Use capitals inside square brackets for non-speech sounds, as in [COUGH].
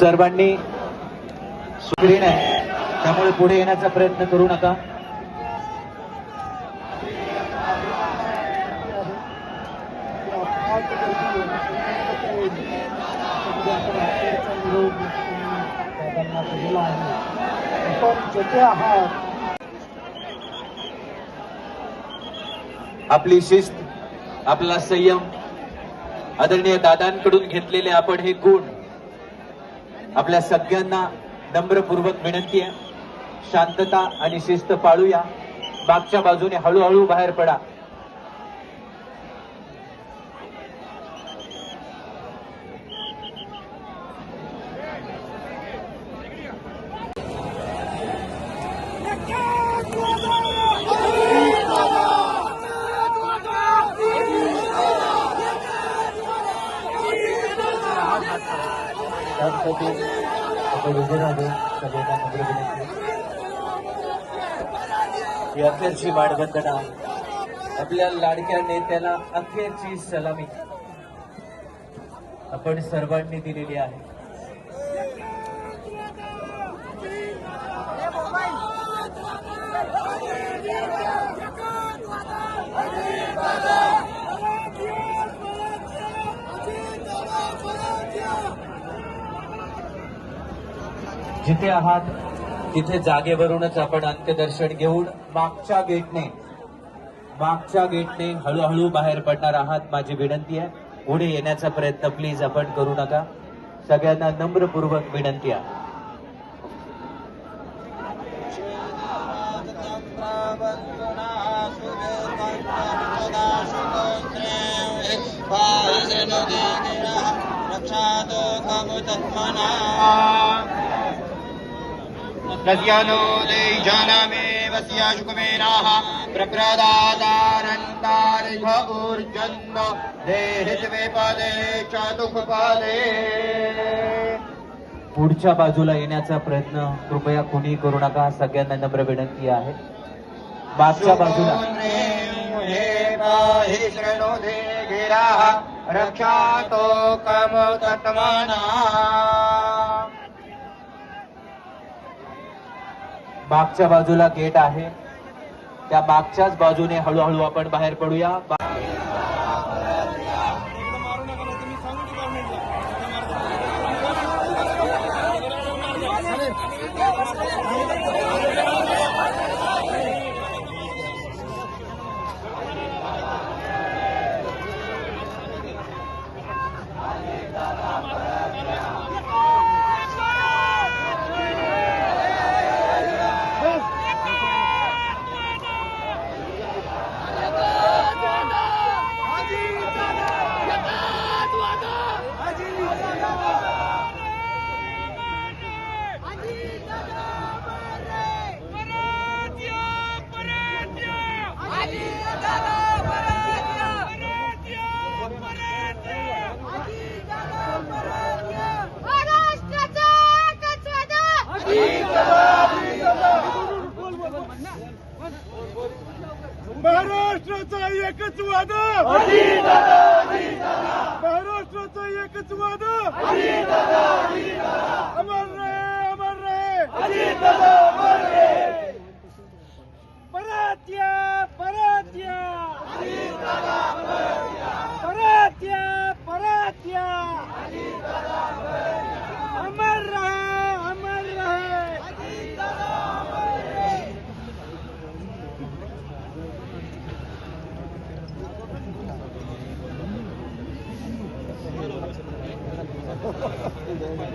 सर्वांनी सुग्रीण आहे. त्यामुळे पुढे येण्याचा प्रयत्न करू नका. आपली शिस्त आपला संयम आदरणीय दादांकडून घेतलेले आपण हे गुण आपल्या सगळ्यांना नम्रपूर्वक विनंती आहे. शांतता आणि शिस्त पाळूया. मागच्या बाजूने हळूहळू बाहेर पडा. त्यासाठी आपण उभे राहतो सगळ्यांना नम्र विनंती ही अखेरची वाढवंदना आपल्या लाडक्या नेत्याला अखेरची सलामी. आपण सर्वांनी दिलेली आहे. जिथे आहात तिथे जागेवरूनच आपण अंत्यदर्शन घेऊन मागच्या गेटने मागच्या गेटने हळूहळू बाहेर पडणार आहात माझी विनंती आहे. पुढे येण्याचा प्रयत्न प्लीज आपण करू नका. सगळ्यांना नम्रपूर्वक विनंती आहे. नद्यानो देजानामेव स्याशुकमेनाः प्रप्रदातानन्तारिह ऊर्जन्त देहित्वे पदे च दुःखपादे पुढच्या बाजूला येण्याचा प्रयत्न कृपया कुणी करू नका सगळ्यांना नम्र विनंती आहे. मागच्या बाजूला. हे पाहि शृणो मागच्या बाजूला गेट आहे. त्या मागच्याच बाजूने हळूहळू आपण बाहेर पडूया. महाराष्ट्राचा एकच वाद महाराष्ट्राचा एकच वाद अमर [LAUGHS] 네, 네, 네.